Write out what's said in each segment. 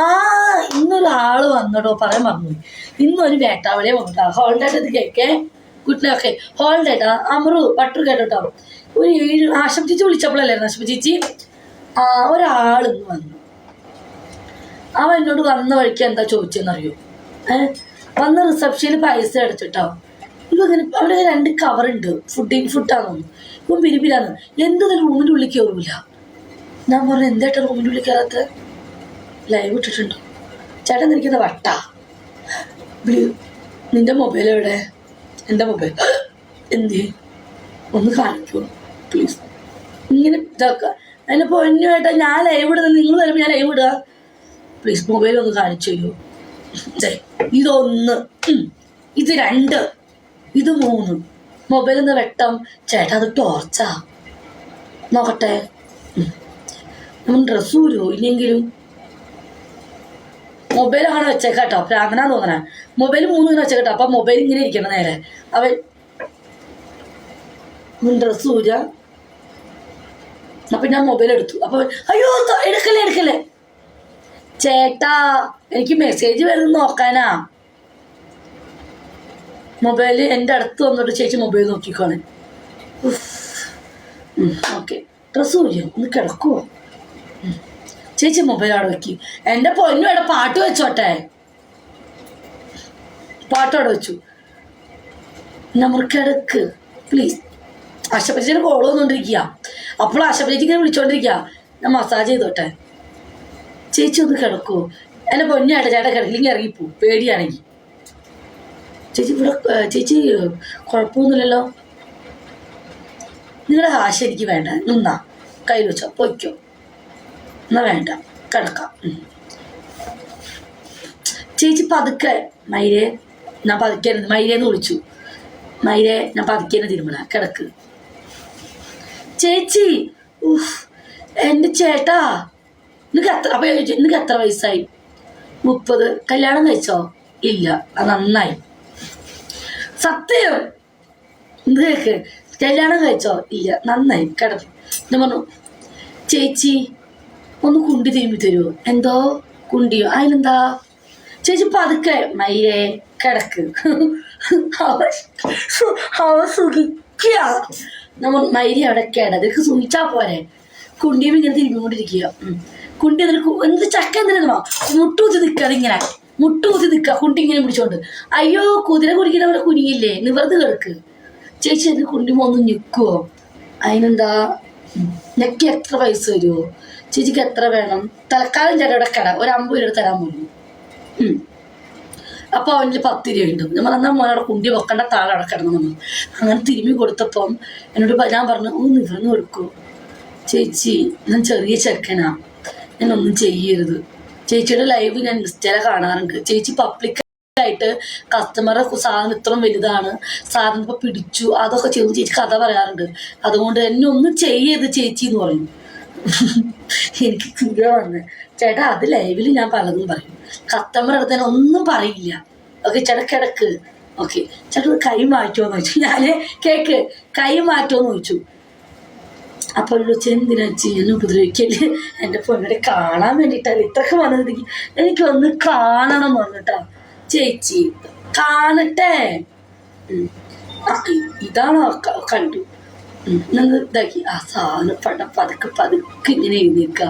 ആ ഇന്നൊരാൾ വന്നടോ പറയാൻ പറഞ്ഞു ഇന്നൊരു വേട്ടാവളിയെ വന്നിട്ടാ. ഹോൾഡായിട്ട് കേക്കേ കുട്ടിനൊക്കെ ഹോളിഡേ അമറു ബട്ടർ കേട്ടോ ഒരു ഏഴ് ആശം ചേച്ചി വിളിച്ചപ്പോഴല്ലായിരുന്നു ആശം ചേച്ചി. ആ ഒരാൾ ഇന്ന് വന്നു. അവൻ എന്നോട് വന്ന വഴിക്ക് എന്താ ചോദിച്ചെന്നറിയോ? ഏഹ് വന്ന റിസപ്ഷനിൽ പൈസ അടച്ചിട്ടോ. ഇവങ്ങനെ അവിടെ രണ്ട് കവറുണ്ട് ഫുഡിങ് ഫുഡാണെന്ന് ഇപ്പം പിരിപ്പിലാന്ന് എന്ത് റൂമിന്റെ ഉള്ളിൽ കയറൂല ഞാൻ പറഞ്ഞു എന്തായിട്ട് റൂമിന്റെ ഉള്ളിൽ കയറാത്ത ലൈവ് ഇട്ടിട്ടുണ്ടോ? ചേട്ടൻ നിൽക്കുന്ന വട്ടാ. നിന്റെ മൊബൈൽ എവിടെ? എന്റെ മൊബൈൽ എന്ത്? ഒന്ന് കാണിക്കൂ. പ്ലീസ് ഇങ്ങനെ ഇതാക്കുക. അതിന്റെ പൊന്നുമായിട്ട് ഞാൻ ലൈവ് ഇടുന്നത്. നിങ്ങൾ വരുമ്പോൾ ഞാൻ ലൈവ് ഇടുക. പ്ലീസ് മൊബൈൽ ഒന്ന് കാണിച്ചു തരൂ. ദേ, ഇതൊന്ന്. ഇത് രണ്ട്. ഇത് മൂന്ന്. മൊബൈൽ ഒന്ന് വെട്ടം. ചേട്ടാ അത് ടോർച്ചാ നോക്കട്ടെ. ഡ്രസ്സ് വരുമോ ഇല്ലെങ്കിലും മൊബൈൽ അങ്ങനെ വെച്ചേക്കാട്ടോ പ്രാർത്ഥന തോന്നണേ. മൊബൈൽ മൂന്ന് ഇങ്ങനെ വെച്ചേക്കട്ടോ അപ്പൊ മൊബൈൽ ഇങ്ങനെ ഇരിക്കണം നേരെ. അവൻ ഡ്രസ്സ് ഊര. അപ്പൊ ഞാൻ മൊബൈൽ എടുത്തു. അപ്പൊ അയ്യോ എടുക്കല്ലേ എടുക്കല്ലേ. ചേട്ടാ എനിക്ക് മെസ്സേജ് വരുന്ന നോക്കാനാ. മൊബൈൽ എന്റെ അടുത്ത് വന്നിട്ട് ചേച്ചി മൊബൈൽ നോക്കിക്കോണേ ഓക്കെ ഡ്രസ്സ് ഊരിയോ? ഒന്ന് കിടക്കുവോ. ചേച്ചി മൊബൈൽ അവിടെ വെക്കി. എന്റെ പൊന്നു ഇവിടെ പാട്ട് വെച്ചോട്ടെ. പാട്ട് അവിടെ വെച്ചു. നമ്മൾ കിടക്ക് പ്ലീസ് അശപ്പച്ചേനെ കോൾ വന്നുകൊണ്ടിരിക്കുക അപ്പോൾ അശപ്പച്ചേച്ചി ഇങ്ങനെ വിളിച്ചോണ്ടിരിക്കുക ഞാൻ മസാജ് ചെയ്തോട്ടെ. ചേച്ചി ഒന്ന് കിടക്കൂ. എന്റെ പൊന്നായിട്ട് ചേട്ടാ കിടക്കില്ലെങ്കിൽ ഇറങ്ങിപ്പോ. പേടിയാണെങ്കിൽ ചേച്ചി ഇവിടെ ചേച്ചി കുഴപ്പമൊന്നുമില്ലല്ലോ നിങ്ങളുടെ ആശ എനിക്ക് വേണ്ട. നിന്നാ. കയ്യിൽ വെച്ചോ. പൊയ്ക്കോ. എന്നാ വേണ്ട കിടക്കാം. ചേച്ചി പതുക്കെ മൈരെ ഞാൻ പതുക്കെ എന്ന് വിളിച്ചു. മൈരെ ഞാൻ പതുക്കേനെ തിരുമണ കിടക്ക്. ചേച്ചി ഉഫ് എന്റെ ചേട്ടാ നിനക്ക് എത്ര അപ്പൊ ചോദിച്ചു, നിനക്ക് എത്ര വയസ്സായി? മുപ്പത്. കല്യാണം കഴിച്ചോ? ഇല്ല അത് നന്നായി. സത്യം? എന്ത് കേക്ക്? കല്യാണം കഴിച്ചോ? ഇല്ല നന്നായി കിടന്നു ഞാൻ പറഞ്ഞു ചേച്ചി ഒന്ന് കുണ്ടി തിരുമ്പി തരുമോ എന്തോ കുണ്ടിയോ അതിലെന്താ? ചേച്ചി പതുക്കെ മയിലേ കിടക്ക്. അവ സുഖിക്കുക നമ്മൾ മൈരി അവിടെ കേട ഇതൊക്കെ സുഖിച്ചാ പോരെ. കുണ്ടിയും ഇങ്ങനെ തിരിഞ്ഞുകൊണ്ടിരിക്കുക. കുണ്ടി എന്നിട്ട് എന്ത് ചക്ക എന്തിനാ മുട്ടൂത്തി നിൽക്കാതെ അതിങ്ങനെ മുട്ടുകുത്തി നിൽക്കുക കുണ്ടി ഇങ്ങനെ പിടിച്ചോണ്ട്. അയ്യോ കുതിര കുടിക്കുന്നവരെ കുനിയില്ലേ? നിവർന്ന് കിടക്ക്. ചേച്ചി അത് കുണ്ടി ഒന്ന് നിൽക്കുവോ അതിനെന്താ. ഞെക്കി എത്ര പൈസ വരുമോ ചേച്ചിക്ക് എത്ര വേണം? തൽക്കാലം ചേട്ടൻ ഇവിടെ കട. ഒരു അമ്പത് രൂപ തരാൻ പോകുന്നു അപ്പോൾ അവന് പത്ത് രൂപ ഉണ്ട്. നമ്മൾ എന്നാൽ മോനോടെ കുണ്ടി വെക്കേണ്ട താഴെ കിടന്നു നമ്മൾ അങ്ങനെ തിരുമ്മി കൊടുത്തപ്പം എന്നോട് ഞാൻ പറഞ്ഞു ഒന്ന് നിവർന്ന് കൊടുക്കൂ. ചേച്ചി ഞാൻ ചെറിയ ചെക്കനാ. ഒന്നും ചെയ്യരുത്. ചേച്ചിയുടെ ലൈവ് ഞാൻ ഇൻസ്റ്റയിലെ കാണാറുണ്ട്. ചേച്ചി പബ്ലിക് ആയിട്ട് കസ്റ്റമറെ സാധനം ഇത്രയും വലുതാണ്. സാധനം ഇപ്പൊ പിടിച്ചു. അതൊക്കെ ചെയ്തു ചേച്ചി കഥ പറയാറുണ്ട്. അതുകൊണ്ട് എന്നെ ഒന്നും ചെയ്യരുത് ചേച്ചി എന്ന് പറയും എനിക്ക് കുര വന്ന് ചേട്ടാ അത് ലൈവിൽ ഞാൻ പലതും പറയും. കസ്റ്റമർ അടുത്ത് തന്നെ ഒന്നും പറയില്ല. ഓക്കെ ചേട്ടാ കിടക്ക്. ഓക്കെ ചേട്ടാ കൈ മാറ്റുമോന്ന് ചോദിച്ചു. ഞാൻ കേക്ക് കൈ മാറ്റുമോന്ന് ചോദിച്ചു. അപ്പോൾ വിളിച്ച് എന്തിനാ ചെയ്യാൻ ഉപദ്രവിക്കൽ? എന്റെ പൊന്നടെ കാണാൻ വേണ്ടിയിട്ടല്ല ഇത്രക്ക് വന്നത്. എനിക്കൊന്ന് കാണണം പറഞ്ഞിട്ടാ ചേച്ചി കാണട്ടെ. ഇതാണോ കണ്ടു. നിങ്ങൾ ആ സാധനം പട പതുക്കെ പതുക്കെ ഇങ്ങനെ എഴുതിക്കുക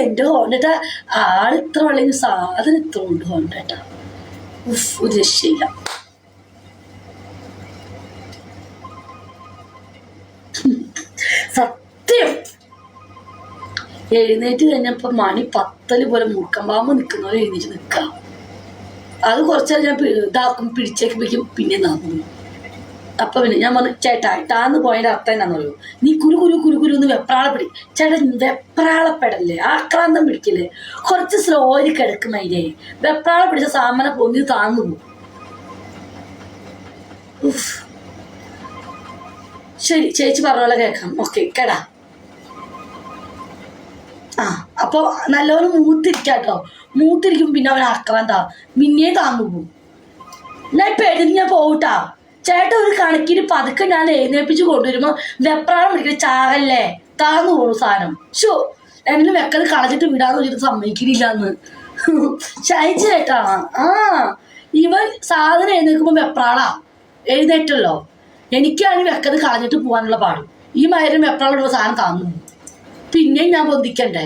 എന്റെ ഹോണ്ടേട്ടാ ആൾ ഇത്ര സാധനം ഉഫ് ഒരു രക്ഷയില്ല. സത്യം. എഴുന്നേറ്റ് കഴിഞ്ഞപ്പോ മണി പത്തൽ പോലെ മുറുക്കം പാമ്പ് നിൽക്കുന്നവരെ എഴുന്നേറ്റ് നിൽക്കാം അത് കുറച്ചാൽ ഞാൻ ഇതാക്കും പിടിച്ചേക്കുമ്പോഴേക്കും പിന്നെ നാന്നു അപ്പൊ പിന്നെ ഞാൻ പറഞ്ഞു ചേട്ടാ താന്ന് പോയതിന്റെ അർത്ഥം എന്നാന്ന് പറയൂ നീ കുരു കുരു കുരു കുരു എന്ന് വെപ്രാളപ്പെടി ചേട്ടാ വെപ്രാളപ്പെടല്ലേ? ആക്രാന്തം പിടിക്കില്ലേ? കുറച്ച് സ്ലോയിൽ കിടക്കും അതിനെ വെപ്രാള പിടിച്ച സാമന പൊന്നി താന്നു പോകും. ശരി ചേച്ചി പറഞ്ഞ പോലെ കേൾക്കാം. ഓക്കെ കേടാ. ആ അപ്പൊ നല്ലപോലെ മൂത്തിരിക്കാട്ടോ മൂത്തിരിക്കും പിന്നെ അവൻ ആക്രാന്താ. മിന്നേ താങ്ങു പോകും ഞാൻ ഇപ്പൊ എഴുതി ഞാൻ പോട്ടാ ചേട്ടൻ ഒരു കണക്കിന് പതുക്കെ ഞാൻ എഴുന്നേപ്പിച്ച് കൊണ്ടുവരുമ്പോ വെപ്രാളം പിടിക്കുന്ന ചാകല്ലേ? താന്നു പോണു സാധനം. ഷോ എന്നെ വെക്കത് കളഞ്ഞിട്ട് വിടാന്ന് വെച്ചിട്ട് സമ്മതിക്കുന്നില്ല എന്ന് ചേട്ടാ ആ ഇവൻ സാധനം എഴുന്നേൽക്കുമ്പോ വെപ്രാളാ. എഴുന്നേറ്റല്ലോ. എനിക്കാണ് വെക്കത് കളഞ്ഞിട്ട് പോകാനുള്ള പാട്. ഈ മരം വെപ്രാളുള്ള സാധനം താന്നു പിന്നെയും ഞാൻ പൊന്തിക്കണ്ടേ?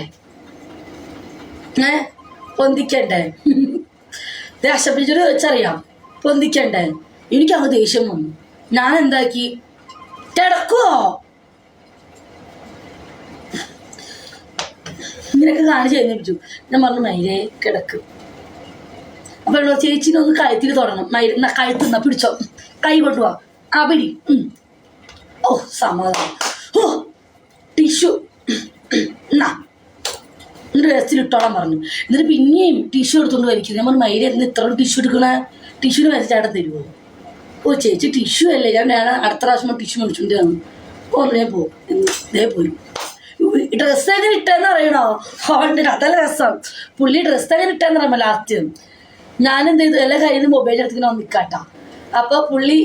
ഏ? പൊന്തിക്കണ്ടേ? ദേശപ്പിച്ചൊരു വെച്ചറിയാം. പൊന്തിക്കണ്ടേ? എനിക്കങ്ങ് ദേഷ്യം വന്നു. ഞാൻ എന്താക്കി? കിടക്കുവോ? ഇങ്ങനെയൊക്കെ കാണിച്ച് എഴുന്നേപ്പിച്ചു ഞാൻ പറഞ്ഞു മൈരേ കിടക്ക്. അപ്പൊ ചേച്ചിനെ ഒന്ന് കഴുത്തിൽ തുടങ്ങണം മൈര കഴുത്തുന്ന പിടിച്ചോ. കൈ പിടി. ഉം. ഓ സമാധാനം. ഓ ടിഷ്യൂ. എന്നാ എന്നിട്ട് ഡ്രസ്സിൽ ഇട്ടോളാൻ പറഞ്ഞു. എന്നിട്ട് പിന്നെയും ടിഷ്യൂ എടുത്തുകൊണ്ട് വലിക്കുന്നു. ഞാൻ പറഞ്ഞു മൈര എന്ന് ഇത്ര ടിഷ്യൂ എടുക്കണ? ടിഷ്യൂന് വരച്ചേട്ടൻ തരുമോ ഓ ചേച്ചി ടിഷ്യൂ അല്ലേ? ഞാൻ ഞാൻ അടുത്ത പ്രാവശ്യം ടിഷ്യൂ മേടിച്ചുകൊണ്ട് വന്നു. ഓ ഞാൻ പോകും ഇതേ പോയി ഡ്രസ്സ് എങ്ങനെ ഇട്ടെന്ന് അറിയണോ ഹോണ്ടിന് അതല്ല രസം. പുള്ളി ഡ്രസ്സ് എങ്ങനെ ഇട്ടെന്ന് അറിയാമോ ലാസ്റ്റ് ഞാൻ എന്ത് ചെയ്തു? എല്ലാ കയ്യിൽ മൊബൈൽ എടുത്തിങ്ങനെ നിൽക്കാട്ടാ അപ്പോൾ പുള്ളി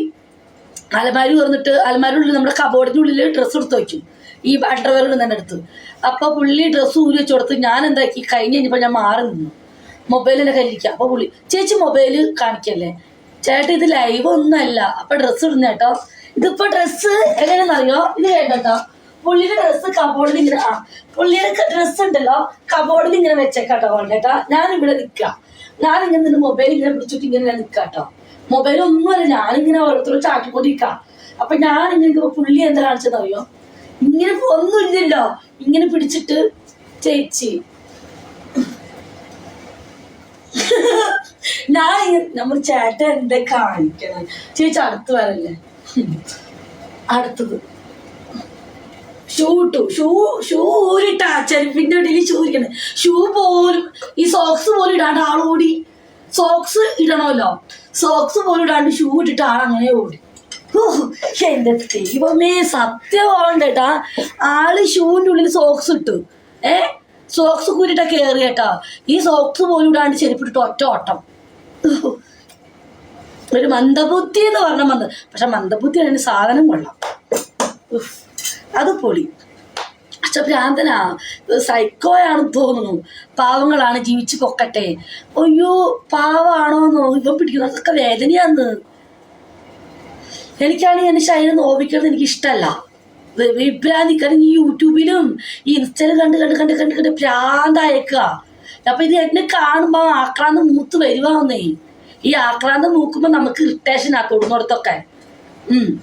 അലമാരി തുറന്നിട്ട് അലമാരിയുടെ നമ്മുടെ കബോർഡിന്റെ ഉള്ളിൽ ഡ്രസ്സ് എടുത്ത് വയ്ക്കും ഈ അണ്ടർവെയർ തന്നെ എടുത്ത് അപ്പോൾ പുള്ളി ഡ്രസ്സ് ഊരി വെച്ച് കൊടുത്ത് ഞാൻ എന്താക്കി? കഴിഞ്ഞ് കഴിഞ്ഞപ്പോൾ ഞാൻ മാറി നിന്നു. മൊബൈലിന്റെ കയ്യിലിരിക്കുക അപ്പോൾ പുള്ളി ചേച്ചി മൊബൈൽ കാണിക്കല്ലേ? ചേട്ടാ ഇത് ലൈവ് ഒന്നല്ല. അപ്പൊ ഡ്രസ്സ് ഇടുന്ന കേട്ടോ. ഇതിപ്പോ ഡ്രസ്സ് എങ്ങനെയാണെന്നറിയോ? ഇത് കേട്ടോ. പുള്ളിയുടെ ഡ്രസ്സ് കബോർഡിൽ ഇങ്ങനെ ആ പുള്ളിയുടെ ഡ്രസ്സ് ഉണ്ടല്ലോ. കബോർഡിൽ ഇങ്ങനെ വെച്ചേക്കാട്ടോ വേണ്ടേട്ടാ ഞാൻ ഇവിടെ നിൽക്കാം ഞാൻ ഇങ്ങനെ നിന്ന് മൊബൈൽ ഇങ്ങനെ പിടിച്ചിട്ട് ഇങ്ങനെ ഞാൻ നിൽക്കാട്ടോ മൊബൈൽ ഒന്നുമല്ല ഞാനിങ്ങനെ ഓരോരുത്തരും ചാട്ടിക്കൊണ്ടിരിക്കാം അപ്പൊ ഞാൻ ഇങ്ങനെ പുള്ളി എന്താ കാണിച്ചതറിയോ ഇങ്ങനെ ഒന്നുമില്ലല്ലോ ഇങ്ങനെ പിടിച്ചിട്ട് ചേച്ചി ഞാൻ നമ്മൾ ചേട്ടൻ എന്താ കാണിക്കണം? ചേച്ചി അടുത്ത് വരല്ലേ? അടുത്തത്. ഷൂ ഇട്ടു. ഷൂ ഷൂ ഊരിട്ട ചെരുപ്പിന്റെ ഇടയിൽ ഷൂ ഇരിക്കണേ. ഷൂ പോലും ഈ സോക്സ് പോലും ഇടാണ്ട് ആൾ ഓടി. സോക്സ് ഇടണമല്ലോ. സോക്സ് പോലും ഇടാണ്ട് ഷൂ ഇട്ടിട്ട് ആൾ അങ്ങനെ ഓടി. എന്റെ ദൈവമേ സത്യമാവണ്ടേട്ടാ ആൾ ഷൂവിന്റെ ഉള്ളിൽ സോക്സ് ഇട്ടു. ഏ? സോക്സ് കൂരിട്ട കേറി കേട്ടാ. ഈ സോക്സ് പോലും ഇടാണ്ട് ചെരുപ്പിട്ടിട്ട് ഒറ്റ ഓട്ടം. ഒരു മന്ദബുദ്ധി എന്ന് പറഞ്ഞ മന്ദ പക്ഷെ മന്ദബുദ്ധി അതിന് സാധനം കൊള്ളാം. അത് പൊളി. പക്ഷെ ഭ്രാന്തനാ. സൈക്കോയാണെന്ന് തോന്നുന്നു. പാവങ്ങളാണ് ജീവിച്ചു പൊക്കട്ടെ. അയ്യോ പാവാണോ പാവാണോന്നോ ഇവൻ പിടിക്കുന്നതൊക്കെ വേദനയാന്ന്. എനിക്കാണെങ്കിൽ എന്റെ ശരീരം നോവിക്കുന്നത് എനിക്ക് ഇഷ്ടമല്ല വിഭ്രാന്തിക്കണം ഈ യൂട്യൂബിലും ഈ ഇൻസ്റ്റയിലും കണ്ട് കണ്ട് കണ്ട് കണ്ട് കണ്ട് ഭ്രാന്തായേക്കുക അപ്പൊ ഇത് എന്നെ കാണുമ്പോ ആക്രാന്തം മൂത്ത് വരുവാന്നേ ഈ ആക്രാന്തം മൂക്കുമ്പോ നമുക്ക് ഇറിറ്റേഷൻ ആ തൊടുന്നോടത്തൊക്കെ. ഉം.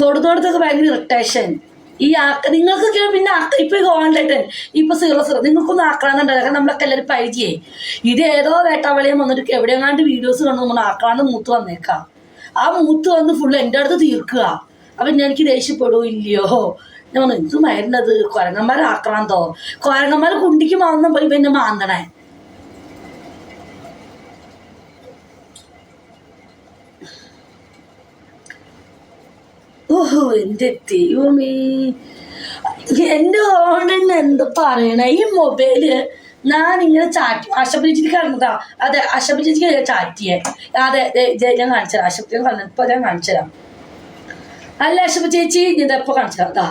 തൊടുന്നോടത്തൊക്കെ ഭയങ്കര ഇറിറ്റേഷൻ ഈ ആക്ക നിങ്ങൾക്കൊക്കെ പിന്നെ ഇപ്പൊ കോണ്ടേട്ടൻ ഇപ്പൊ സീറോ സീറോ നിങ്ങൾക്കൊന്നും ആക്രാന്തം ഉണ്ടാവില്ല. കാരണം നമ്മളൊക്കെ എല്ലാവരും പരിചയേ. ഇത് ഏതോ വേട്ടാവളിയും വന്നിട്ട് എവിടെയെങ്ങാണ്ട് വീഡിയോസ് കണ്ടു നമ്മൾ ആക്രാന്തം മൂത്ത് വന്നേക്കാം. ആ മൂത്ത് വന്ന് ഫുള്ള് എന്റെ അടുത്ത് തീർക്കുക. അപ്പം ഞാൻ എനിക്ക് ദേഷ്യപ്പെടൂ ഇല്ലയോ ഞാൻ പറഞ്ഞു എന്ത് മരുന്നത്? കുരങ്ങന്മാരെ ആക്രാന്തോ? കുരങ്ങന്മാരെ കുണ്ടിക്ക് മാന്ന പോയി പിന്നെ മാന്തണേ. ഓഹോ എന്റെ ദൈവമേ. എന്റെ ഓണെന്ന് എന്ത് പറയണ? ഈ മൊബൈൽ ഞാൻ ഇങ്ങനെ ചാറ്റി അശബരിച്ചിട്ട് കിടന്നതാ അതെ അശബരിച്ചിക്ക് ഞാൻ ചാറ്റിയേ അതെ ഞാൻ കാണിച്ചുതരാം. അശബരി ഇപ്പൊ ഞാൻ കാണിച്ചുതരാം. അല്ല അശബ ചേച്ചി ഞാൻ ഇപ്പൊ കാണിച്ചുതരാം ഇതാ.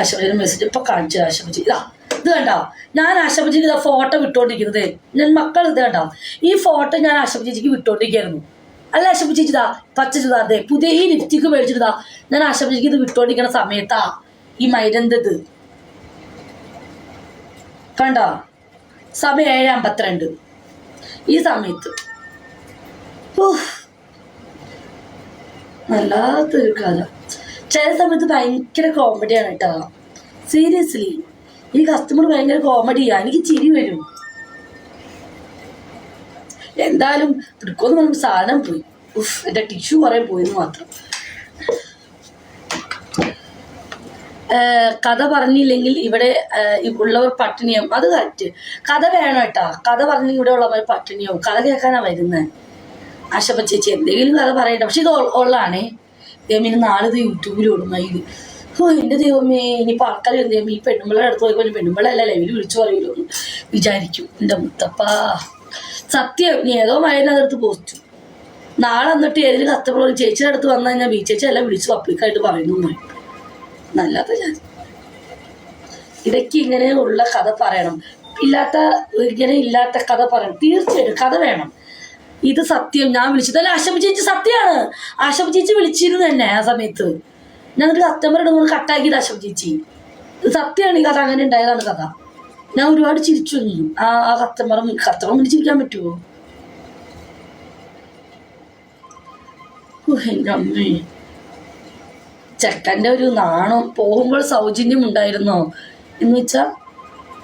അശബജിയുടെ മെസ്സേജ് ഇപ്പൊ കാണിച്ചുതരാം അശബജി ഇതാ ഇത് കണ്ടോ? ഞാൻ അശബജിക്ക് ഇതാ ഫോട്ടോ വിട്ടോണ്ടിരിക്കുന്നത്. ഞാൻ മക്കൾ ഇത് കണ്ടോ? ഈ ഫോട്ടോ ഞാൻ അശബ ചേച്ചിക്ക് വിട്ടോണ്ടിരിക്കായിരുന്നു അല്ല അശബ ചേച്ചി ഇതാ പച്ച ചുതാ അതെ പുതിയ ഈ ലിപ്സ്റ്റിക്ക് മേടിച്ചിട്ടാ ഞാൻ അശബ ചേച്ചിക്ക് ഇത് വിട്ടോണ്ടിരിക്കണ സമയത്താ ഈ മൈരന്തത് കണ്ടോ? സമയം ഏഴ് അമ്പത്തിരണ്ട്. ഈ സമയത്ത്. ഉഫ്. വല്ലാത്തൊരു കഥ. ചില സമയത്ത് ഭയങ്കര കോമഡിയാണ് കേട്ടോ. സീരിയസ്ലി ഈ കസ്റ്റമർ ഭയങ്കര കോമഡിയാ എനിക്ക് ചിരി വരും. എന്തായാലും എടുക്കുമെന്ന് പറയുമ്പോൾ സാധനം പോയി. ഉഫ് എന്റെ ടിഷ്യൂ കുറേ പോയെന്ന് മാത്രം. കഥ പറഞ്ഞില്ലെങ്കിൽ ഇവിടെ ഉള്ളവർ പട്ടിണിയാവും. അത് കറക്റ്റ് കഥ വേണം കേട്ടാ. കഥ പറഞ്ഞ ഇവിടെ ഉള്ളവർ പട്ടിണിയാവും. കഥ കേൾക്കാനാ വരുന്നത് ആശപ്പ ചേച്ചി എന്തെങ്കിലും കഥ പറയട്ടെ. പക്ഷെ ഇത് ഉള്ളതാണേ. ദൈവം നാളെ യൂട്യൂബിൽ ഓടുന്ന ഇത്. ഓ എന്റെ ദൈവമേ ഇനിയിപ്പോൾ ആൾക്കാർ എന്ത് ചെയ്യുമ്പോൾ ഈ പെണ്ണുമ്പളെ അടുത്ത് പോയി പെണ്ണുമ്പളല്ല ലൈവിൽ വിളിച്ചു പറയുമല്ലോ എന്ന് വിചാരിക്കും. എന്റെ മുത്തപ്പ. സത്യം നീ ഏതോ മഴയിനകത്ത് പോസ്റ്റു. നാളെ എന്നിട്ട് ഏതെങ്കിലും കസ്റ്റമർ ചേച്ചിയുടെ അടുത്ത് വന്നു കഴിഞ്ഞാൽ ബി ചേച്ചി എല്ലാം വിളിച്ച് പബ്ലിക്കായിട്ട് പറയുന്നു നല്ലാത്ത ഞാൻ. ഇടയ്ക്ക് ഇങ്ങനെയുള്ള കഥ പറയണം. ഇല്ലാത്ത ഇങ്ങനെ ഇല്ലാത്ത കഥ പറയണം. തീർച്ചയായിട്ടും കഥ വേണം. ഇത് സത്യം. ഞാൻ വിളിച്ചത് അല്ല? അശമ ചേച്ചി സത്യമാണ്. അശമ ചേച്ചി വിളിച്ചിരുന്നു തന്നെ ആ സമയത്ത്. ഞാൻ ഒരു കസ്റ്റമർ ഇടുന്ന കട്ടാക്കിയത് അശമ ചേച്ചി. ഇത് സത്യമാണ്. ഈ കഥ അങ്ങനെ ഉണ്ടായതാണ് കഥ. ഞാൻ ഒരുപാട് ചിരിച്ചു. ആ ആ കസ്റ്റമർ കസ്റ്റമർ മുന്നിൽ ചിരിക്കാൻ പറ്റുമോ ചെക്കന്റെ ഒരു നാണം. പോകുമ്പോൾ സൗജന്യം ഉണ്ടായിരുന്നോ? എന്ന് വെച്ചാ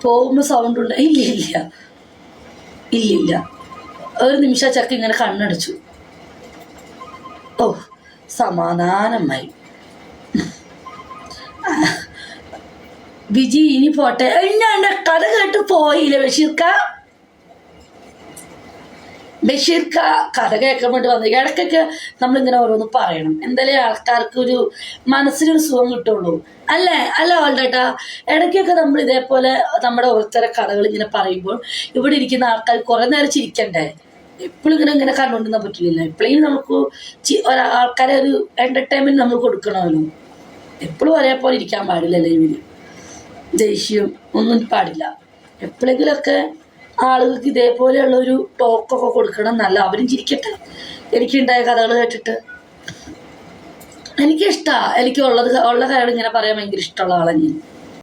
പോകുമ്പോൾ സൗണ്ട് ഉണ്ട്. ഇല്ല ഇല്ല. ഇല്ലില്ല ഒരു നിമിഷം ചക്ക ഇങ്ങനെ കണ്ണടച്ചു. ഓ സമാധാനമായി. വിജി ഇനി പോട്ടെ. ഞാൻ കഥ കേട്ട് പോയില്ലേ ബഷീർക്ക? ബഷീർക്ക കഥ കേൾക്കാൻ വേണ്ടി വന്നു ഇടയ്ക്കൊക്കെ നമ്മളിങ്ങനെ ഓരോന്ന് പറയണം. എന്തായാലും ആൾക്കാർക്ക് ഒരു മനസ്സിനൊരു സുഖം കിട്ടുള്ളൂ. അല്ലേ? അല്ല ഓൾഡേട്ടാ. ഇടയ്ക്കൊക്കെ നമ്മൾ ഇതേപോലെ നമ്മുടെ ഓരോരുത്തരെ കഥകൾ ഇങ്ങനെ പറയുമ്പോൾ ഇവിടെ ഇരിക്കുന്ന ആൾക്കാർ കുറേ നേരം ചിരിക്കണ്ടേ? എപ്പോഴും ഇങ്ങനെ ഇങ്ങനെ കണ്ടുകൊണ്ടിരുന്ന പറ്റില്ല എപ്പോഴും നമുക്ക് ആൾക്കാരെ ഒരു എന്റർടൈൻമെന്റ് നമ്മൾ കൊടുക്കണമല്ലോ. എപ്പോഴും ഒരേപോലെ ഇരിക്കാൻ പാടില്ല ലൈവിൽ ദേഷ്യം ഒന്നും പാടില്ല. എപ്പോഴെങ്കിലൊക്കെ ആളുകൾക്ക് ഇതേപോലെയുള്ള ഒരു ടോക്കൊക്കെ കൊടുക്കണം നല്ല അവരും ചിരിക്കട്ടെ. എനിക്കുണ്ടായ കഥകൾ കേട്ടിട്ട്. എനിക്കിഷ്ടാ. എനിക്ക് ഉള്ളത് ഉള്ള കാര്യം ഇങ്ങനെ പറയാൻ ഭയങ്കര ഇഷ്ടമുള്ള ആളാണ് ഞാൻ.